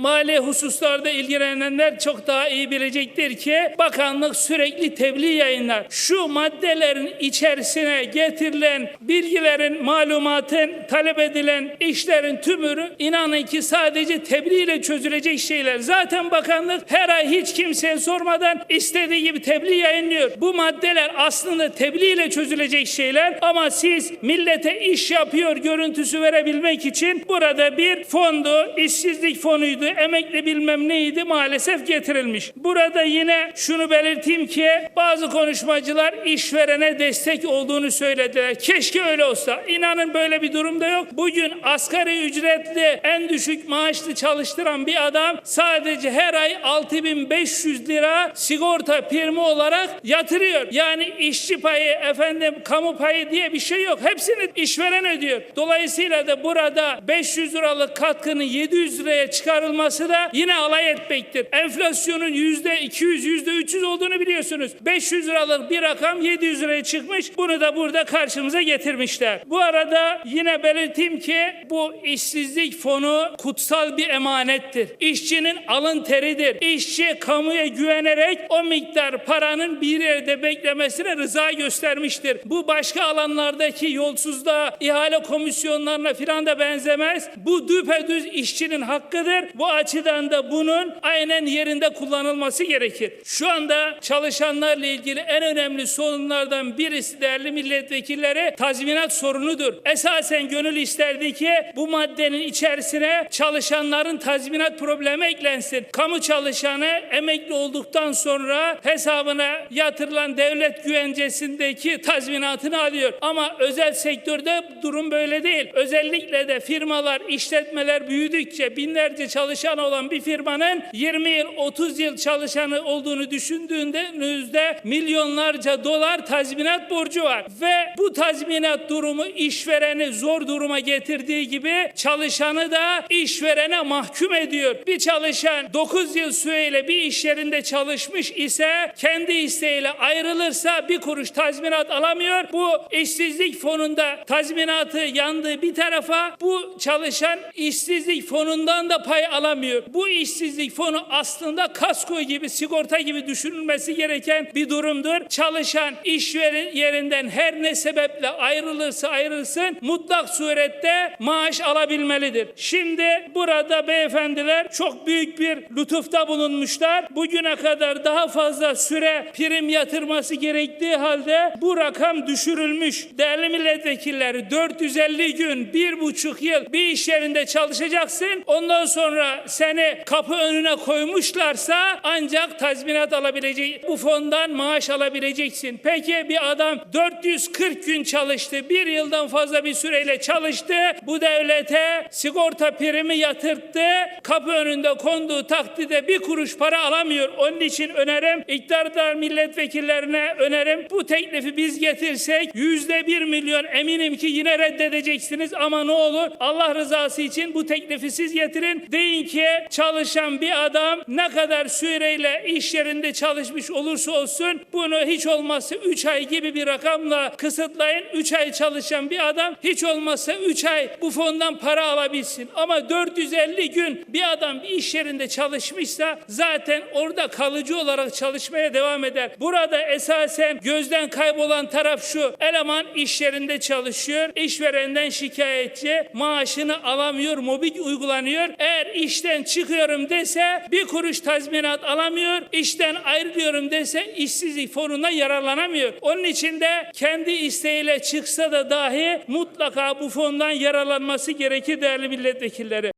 mali hususlarda ilgilenenler çok daha iyi bilecektir ki bakanlık sürekli tebliğ yayınlar. Şu maddelerin içerisine getirilen bilgilerin, malumatın, talep edilen işlerin tümünü inanın ki sadece tebliğ ile çözülecek şeyler. Zaten bakanlık her ay hiç kimseye sormadan istediği gibi tebliğ yayınlıyor. Bu maddeler aslında tebliğ ile çözülecek şeyler ama siz millete iş yapıyor görüntüsü verebilmek için burada bir fondu, işsizlik fonuydu, emekli bilmem neydi maalesef getirilmiş. Burada yine şunu belirteyim ki bazı konuşmacılar işverene destek olduğunu söylediler. Keşke öyle olsa. İnanın böyle bir durumda yok. Bugün asgari ücretli en düşük maaşlı çalıştıran bir adam sadece her ay 6500 lira sigorta primi olarak yatırıyor. Yani işçi payı, efendim kamu payı diye bir şey yok. Hepsini işveren ödüyor. Dolayısıyla da burada 500 liralık katkının 700 liraya çıkarılması da yine alay etmektir. Enflasyonun yüzde 200, yüzde 300 olduğunu biliyorsunuz. 500 liralık bir rakam 700 liraya çıkmış. Bunu da burada karşımıza getirmişler. Bu arada yine belirteyim ki bu işsizlik fonu kutsal bir emanettir. İşçinin alın teridir. İşçi kamuya güvenerek o miktar paranın bir yerde beklemesine rıza göstermiştir. Bu başka alanlardaki yolsuzluğa, ihale komisyonlarına filan da benzemez. Bu düpedüz işçinin hakkıdır. Bu açıdan da bunun aynen yerinde kullanılması gerekir. Şu anda çalışanlarla ilgili en önemli sorunlardan birisi değerli milletvekilleri tazminat sorunudur. Esasen gönül isterdi ki bu maddenin içerisine çalışanların tazminat problemi eklensin. Kamu çalışanı emekli olduktan sonra hesabına yatırılan devlet güvencesindeki tazminatını alıyor. Ama özel sektörde durum böyle değil. Özellikle de firmalar, işletmeler büyüdükçe binlerce çalışan olan bir firmanın 20 yıl, 30 yıl çalışanı olduğunu düşündüğünüzde milyonlarca dolar tazminat borcu var. Ve bu tazminat durumu işvereni zor duruma getirdiği gibi çalışanı da işverene mahkum ediyor. Bir çalışan 9 yıl süreyle bir iş yerinde çalışmış ise kendi isteğiyle ayrılırsa bir kuruş tazminat alamıyor. Bu işsizlik fonunda tazminatı yandığı bir tarafa bu çalışan işsizlik fonundan da pay alamıyor. Bu işsizlik fonu aslında kasko gibi sigorta gibi düşünülmesi gereken bir durumdur. Çalışan iş yeri- yerinden her ne sebeple ayrılırsa ayrılsın mutlak surette maaş alabilmelidir. Şimdi burada beyefendiler çok büyük bir lütufta bulunmuşlar. Bugüne kadar daha fazla süre prim yatırması gerektiği halde bu rakam düşürülmüş. Değerli milletvekilleri 450 gün, bir buçuk yıl bir iş yerinde çalışacaksın. Ondan sonra seni kapı önüne koymuşlarsa ancak tazminat alabilecek, bu fondan maaş alabileceksin. Peki bir adam 440 gün çalıştı, bir yıldan fazla bir süreyle çalıştı. Bu devlete sigorta primi yatırttı. Kapı önünde konduğu takdirde bir kuruş para alamıyor. Onun için önerim iktidar milletvekillerine önerim bu teklifi biz getirsek yüzde bir milyon eminim ki yine reddedeceksiniz ama ne olur Allah rızası için bu teklifi siz getirin. Deyin ki çalışan bir adam ne kadar süreyle iş yerinde çalışmış olursa olsun bunu hiç olmazsa 3 ay gibi bir rakamla kısıtlayın. 3 ay çalışan bir adam hiç olmazsa 3 ay bu fondan para alabilsin. Ama 450 gün bir adam bir iş yerinde çalışmışsa zaten orada kalıcı olarak çalışmaya devam eder. Burada esasen gözden kaybolan taraf şu. Eleman iş yerinde çalışıyor. işverenden şikayetçi. Maaşını alamıyor. Mobbing uygulanıyor. Eğer işten çıkıyorum dese bir kuruş tazminat alamıyor. İşten ayrılıyorum dese işsizlik fonundan yararlanamıyor. Onun için de kendi isteğiyle çıksa da dahi mutlaka bu fondan yararlanması gerekir değerli milletvekilleri.